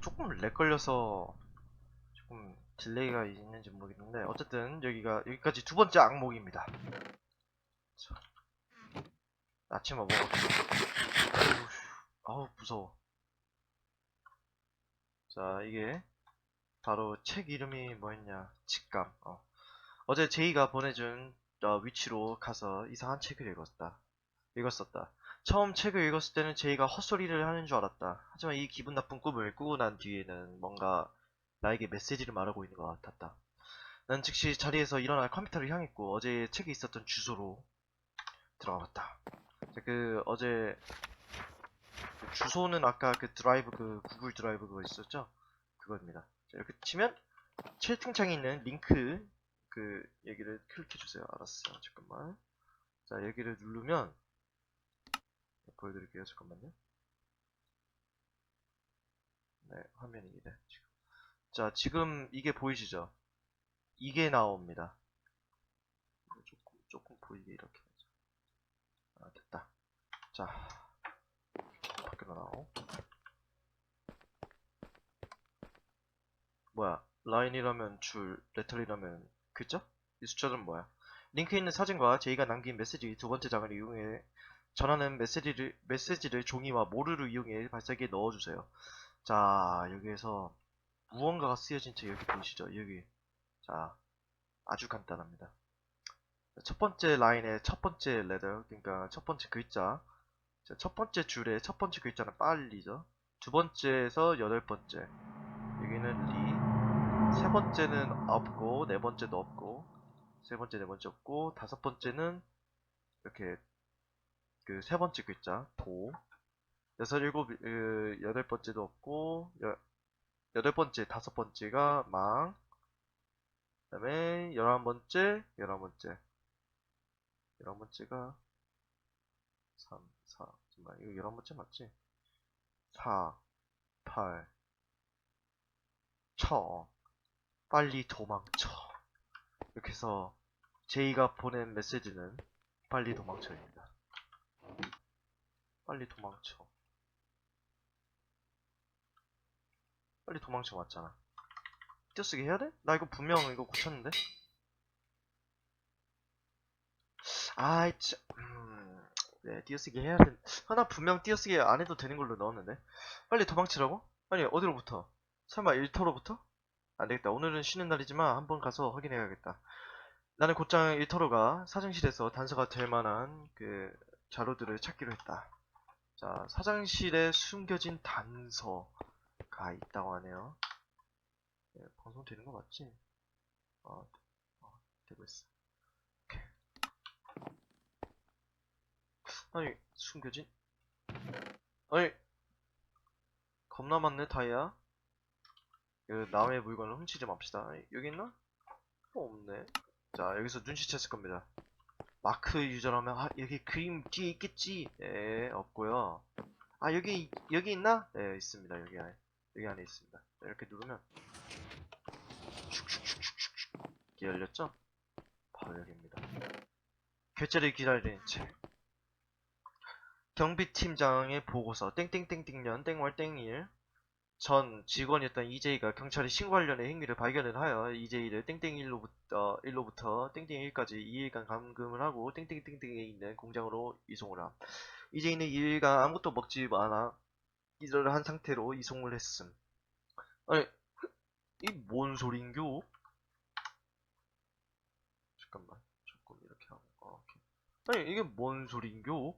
조금 렉 걸려서 조금 딜레이가 있는지 모르겠는데 어쨌든 여기가 여기까지 두 번째 악목입니다. 자, 아침에 먹어. 아우 무서워. 자 이게 바로 책 이름이 뭐였냐 직감. 어. 어제 제이가 보내준 어, 위치로 가서 이상한 책을 읽었다. 읽었었다. 처음 책을 읽었을 때는 제이가 헛소리를 하는 줄 알았다. 하지만 이 기분 나쁜 꿈을 꾸고 난 뒤에는 뭔가 나에게 메시지를 말하고 있는 것 같았다. 난 즉시 자리에서 일어나 컴퓨터를 향했고 어제 책에 있었던 주소로. 자, 그 어제 그 주소는 아까 그 드라이브 그 구글 드라이브 그거 있었죠? 그겁니다. 자, 이렇게 치면 채팅창에 있는 링크 그 여기를 클릭해 주세요. 알았어. 잠깐만. 자 여기를 누르면 보여드릴게요. 잠깐만요. 네, 화면이 이래. 지금. 자, 지금 이게 보이시죠? 이게 나옵니다. 조금, 조금 보이게 이렇게. 아, 됐다. 자, 밖으로 나오. 뭐야? 라인이라면 줄, 레터리라면 글자? 이 숫자는 뭐야? 링크에 있는 사진과 제이가 남긴 메시지 두 번째 장을 이용해 전하는 메시지를, 메시지를 종이와 모루를 이용해 발사기에 넣어주세요. 자, 여기에서 무언가가 쓰여진 책 여기 보이시죠? 여기. 자, 아주 간단합니다. 첫 번째 라인의 첫 번째 레더, 그러니까 첫 번째 글자. 자, 첫 번째 줄의 첫 번째 글자는 빨리죠. 두 번째에서 여덟 번째. 여기는 리. 세 번째는 없고, 네 번째도 없고, 세 번째, 네 번째 없고, 다섯 번째는 이렇게 그 세 번째 글자 도. 여섯 일곱 그, 여덟 번째도 없고 여, 여덟 번째 다섯 번째가 망. 그다음에 열한 번째 열한 번째. 열한 번째가 3, 4 잠깐만 이거 열한 번째 맞지? 4 8 쳐. 빨리 도망쳐. 이렇게 해서 제이가 보낸 메시지는 빨리 도망쳐입니다. 빨리 도망쳐. 빨리 도망쳐 맞잖아. 띄어쓰기 해야 돼? 나 이거 분명 이거 고쳤는데? 아이, 참, 음, 네, 띄어쓰기 해야 돼. 하나 분명 띄어쓰기 안 해도 되는 걸로 넣었는데? 빨리 도망치라고? 아니, 어디로부터? 설마 일터로부터? 안 되겠다. 오늘은 쉬는 날이지만 한번 가서 확인해야겠다. 나는 곧장 일터로가 사정실에서 단서가 될 만한 그 자료들을 찾기로 했다. 자, 사장실에 숨겨진 단서가 있다고 하네요. 네, 방송 되는 거 맞지? 어, 어, 되고 있어. 아니, 숨겨진? 아니, 겁나 많네, 다이아. 그 남의 물건을 훔치지 맙시다. 아니, 여기 있나? 어, 없네. 자, 여기서 눈치챘을 겁니다. 마크 유저라면 아 여기 그림 뒤에 있겠지? 네 없고요. 아 여기 여기 있나? 네 있습니다. 여기 안에 여기 안에 있습니다. 이렇게 누르면. 슉슉슉슉슉 이게 열렸죠? 바로 여기입니다. 결제를 기다리는 책. 경비팀장의 보고서. 땡땡땡땡년 땡월 땡일 전 직원이었던 이제이가 경찰에 신고하려는 행위를 발견을 하여 이제이를 땡땡일로부터 일로부터 땡땡일까지 2일간 감금을 하고 땡땡땡땡에 있는 공장으로 이송을 함. 이제이는 2일간 아무것도 먹지 않아 이를 한 상태로 이송을 했음. 아니 이 뭔 소린교? 잠깐만 조금 이렇게 하고 어. 아니 이게 뭔 소린교?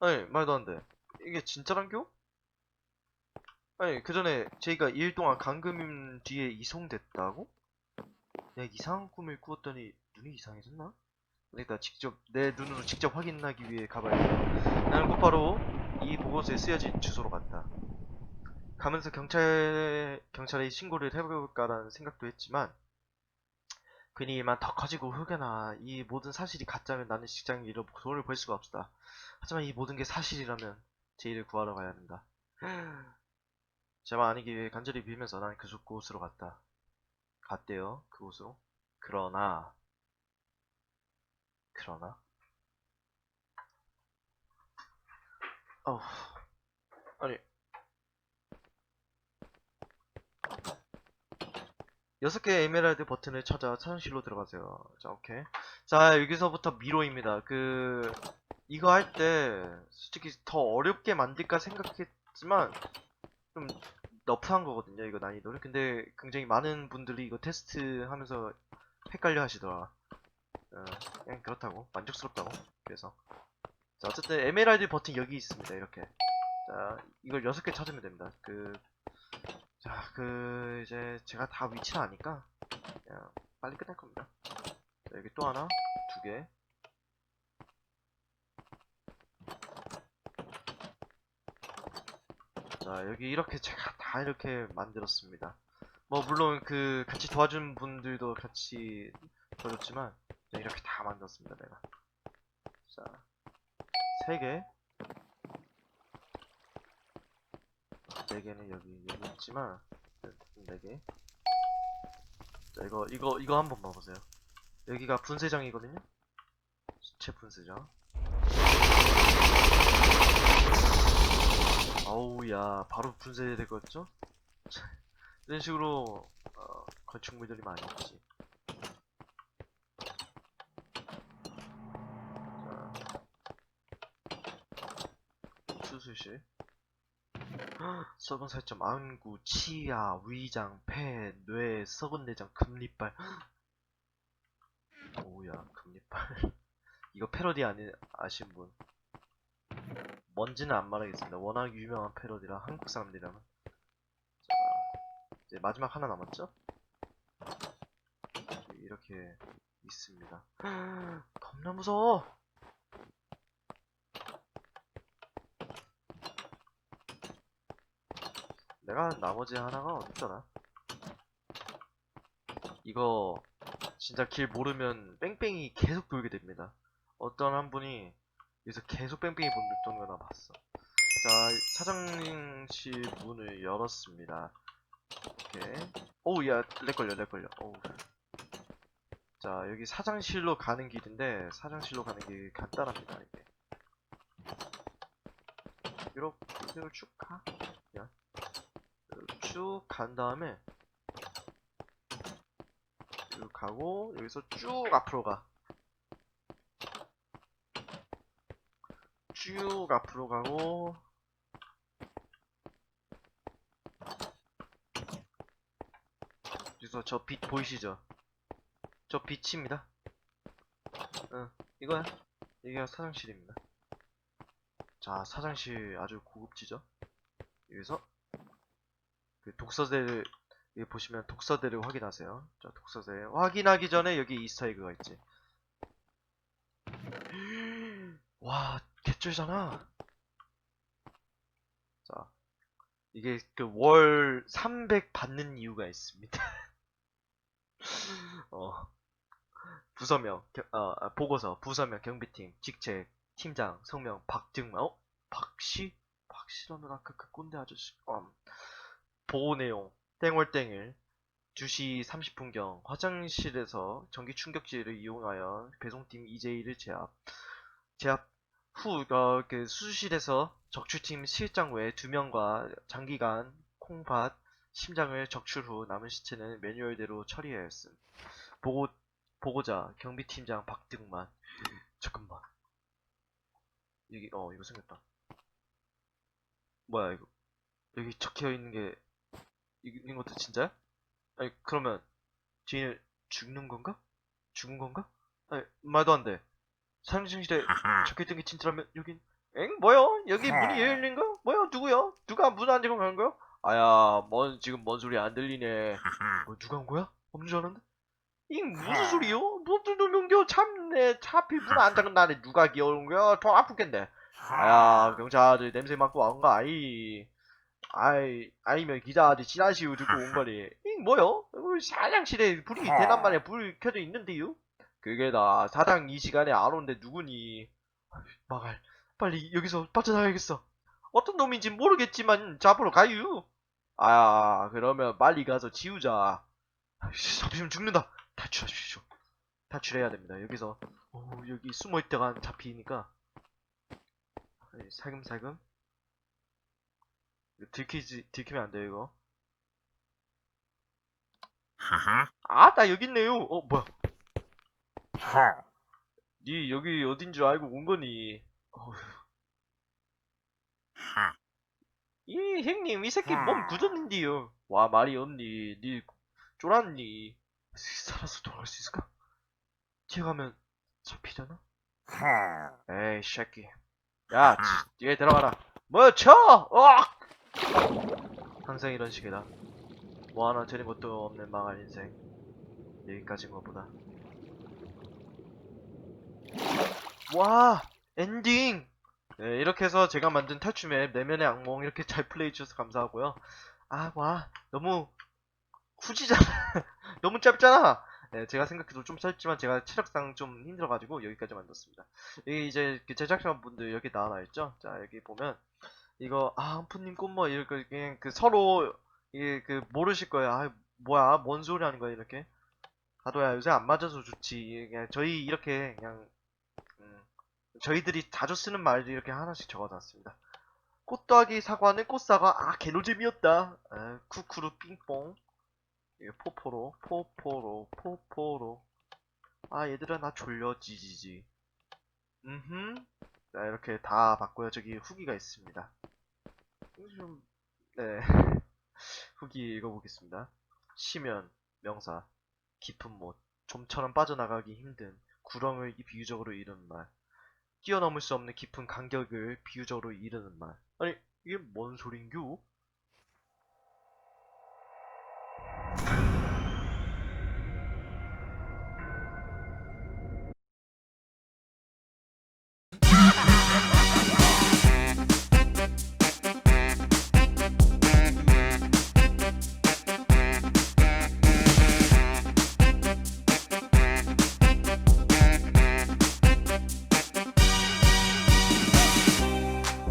아니 말도 안 돼. 이게 진짜란교? 아니 그 전에 제이가 2일 동안 감금 뒤에 이송됐다고? 내가 이상한 꿈을 꾸었더니 눈이 이상해졌나? 그러니까 직접 내 눈으로 직접 확인하기 위해 가봐야겠다. 나는 곧바로 이 보고서에 쓰여진 주소로 갔다. 가면서 경찰 경찰에 신고를 해볼까라는 생각도 했지만 괜히 일만 더 커지고 혹여나 이 모든 사실이 가짜면 나는 직장을 잃어 돈을 벌 수가 없다. 하지만 이 모든 게 사실이라면 제이를 구하러 가야 한다. 제발 아니기 위해 간절히 빌면서 난 그곳으로 갔다. 갔대요, 그곳으로. 그러나, 그러나, 어우, 아니, 여섯 개의 에메랄드 버튼을 찾아 차장실로 들어가세요. 자, 오케이. 자, 여기서부터 미로입니다. 그, 이거 할 때, 솔직히 더 어렵게 만들까 생각했지만, 좀, 너프한 거거든요, 이거 난이도를. 근데 굉장히 많은 분들이 이거 테스트 하면서 헷갈려 하시더라. 어, 그냥 그렇다고. 만족스럽다고. 그래서. 자, 어쨌든 에메랄드 버튼 여기 있습니다, 이렇게. 자, 이걸 여섯 개 찾으면 됩니다. 그, 자, 그, 이제, 제가 다 위치를 아니까, 그냥, 빨리 끝낼 겁니다. 자, 여기 또 하나, 두 개. 자, 여기 이렇게 제가 다 이렇게 만들었습니다. 뭐, 물론 그, 같이 도와준 분들도 같이 도와줬지만, 자, 이렇게 다 만들었습니다, 내가. 자, 세 개. 네 개는 여기, 여기 있지만, 네 개. 자, 이거, 이거, 이거 한번 봐보세요. 여기가 분쇄장이거든요? 수채 분쇄장. 아우, 야, 바로 같죠? 이런 식으로, 어, 건축물들이 많이 있지. 자, 수술실. 썩은 살점, 안구, 치아, 위장, 폐, 뇌, 썩은 내장, 금리빨. 오야, 금리빨. 이거 패러디 아니, 아신 분. 뭔지는 안 말하겠습니다. 워낙 유명한 패러디라 한국 사람들이라면. 자, 이제 마지막 하나 남았죠? 이렇게 있습니다. 겁나 무서워! 내가 나머지 하나가 어딨더라? 이거 진짜 길 모르면 뺑뺑이 계속 돌게 됩니다. 어떤 한 분이 여기서 계속 뺑뺑이 도는 거 나 봤어. 자, 사장실 문을 열었습니다. 오케이. 오우, 야, 렉 걸려, 렉 걸려. 오우. 자, 여기 사장실로 가는 길인데, 사장실로 가는 길 간단합니다, 이게. 이렇게, 쭉 가. 야. 쭉 간 다음에, 쭉 가고, 여기서 쭉 앞으로 가. 쭉 앞으로 가고 그래서 저 빛 보이시죠? 저 빛입니다. 응, 이거야. 이게 사장실입니다. 자, 사장실 아주 고급지죠? 여기서 그 독서대를 여기 보시면 독서대를 확인하세요. 자, 독서대 확인하기 전에 여기 이스터에그가 있지. 와, 개쩔잖아. 자, 이게 그 월 300 받는 이유가 있습니다. 어, 부서명, 겨- 어, 아, 보고서, 부서명, 경비팀, 직책, 팀장, 성명, 박증만, 어? 박씨? 박씨라는 아까 그 꼰대 아저씨, 음. 보호 내용, 땡월땡일, 2시 30분경, 화장실에서 전기 충격기를 이용하여 배송팀 EJ를 제압, 제압 후, 어, 그 수술실에서 적출팀 실장 외 두 명과 장기간 콩팥, 심장을 적출 후 남은 시체는 매뉴얼대로 처리하였음. 보고, 보고자 경비팀장 박등만. 잠깐만. 여기, 어, 이거 생겼다. 뭐야, 이거. 여기 적혀 있는 게, 이- 있는 것도 진짜야? 아니, 그러면, 쟤는 죽는 건가? 죽은 건가? 아니, 말도 안 돼. 사용실에 적혀있던 게 진짜라면 여긴 엥 뭐요? 여기 문이 열린 거? 뭐요? 누구요? 누가 문 안 열고 간 거요? 아야 뭔 지금 뭔 소리 안 들리네 뭐 누가 온 거야? 없는 줄 알았는데? 이 무슨 소리요? 무슨 놈인겨 참네 차필 문안 닫은 날에 누가 기어온 거야? 더 아프겠네 아야 경찰들 냄새 맡고 온 거 아이 아이 아니면 기자들 지나시고 듣고 온 거니 이 뭐요? 어, 사장실에 불이 대낮만에 불 켜져 있는데요? 그게 다 사장 이 시간에 안 오는데 누구니? 막알 빨리 여기서 빠져나가야겠어. 어떤 놈인지 모르겠지만 잡으러 가유. 아 그러면 빨리 가서 지우자. 잡히면 죽는다. 탈출하십시오. 탈출해야 됩니다. 여기서 오, 여기 숨어 있다가 잡히니까 살금살금 들키지 들키면 안 돼요 이거. 하하. 아, 나 여기 있네요. 어, 뭐야. 허. 니 여기 어딘 줄 알고 온 거니? 어휴. 하. 이 형님, 이 새끼 몸 아. 굳었는데요. 와, 말이 없니? 니 쫄았니? 살아서 돌아갈 수 있을까? 튀어가면 잡히려나? 허. 에이, 새끼. 야, 치, 뒤에 들어가라. 뭐, 쳐! 어! 항상 이런 식이다. 뭐 하나 되는 것도 없는 망할 인생. 여기까지인 것보다. 와! 엔딩! 네, 이렇게 해서 제가 만든 탈출맵 내면의 악몽 이렇게 잘 플레이 해주셔서 감사하고요. 아, 와, 너무 후지잖아. 너무 짧잖아. 네, 제가 생각해도 좀 짧지만 제가 체력상 좀 힘들어가지고 여기까지 만들었습니다. 여기 이제 그 제작자분들 여기 나와 있죠? 자, 여기 보면 이거 아, 한푸님 꽃뭐 이렇게 그냥 그 서로 이게 그 모르실 거예요. 아, 뭐야? 뭔 소리 하는 거야, 이렇게? 가도야, 요새 안 맞아서 좋지. 그냥 저희 이렇게 그냥 음, 저희들이 자주 쓰는 말들 이렇게 하나씩 적어놨습니다. 꽃 더하기 사과는 꽃사과. 아 개노잼이었다. 아, 쿠쿠루 삥뽕. 이게 포포로. 포포로 포포로. 아 얘들아 나 졸려. 지지지. 음흠. 자 이렇게 다 봤고요. 저기 후기가 있습니다. 좀, 네. 후기 읽어보겠습니다. 시면 명사 깊은 못. 좀처럼 빠져나가기 힘든 구렁을 이 비유적으로 이르는 말 뛰어넘을 수 없는 깊은 간격을 비유적으로 이르는 말. 아니, 이게 뭔 소린교?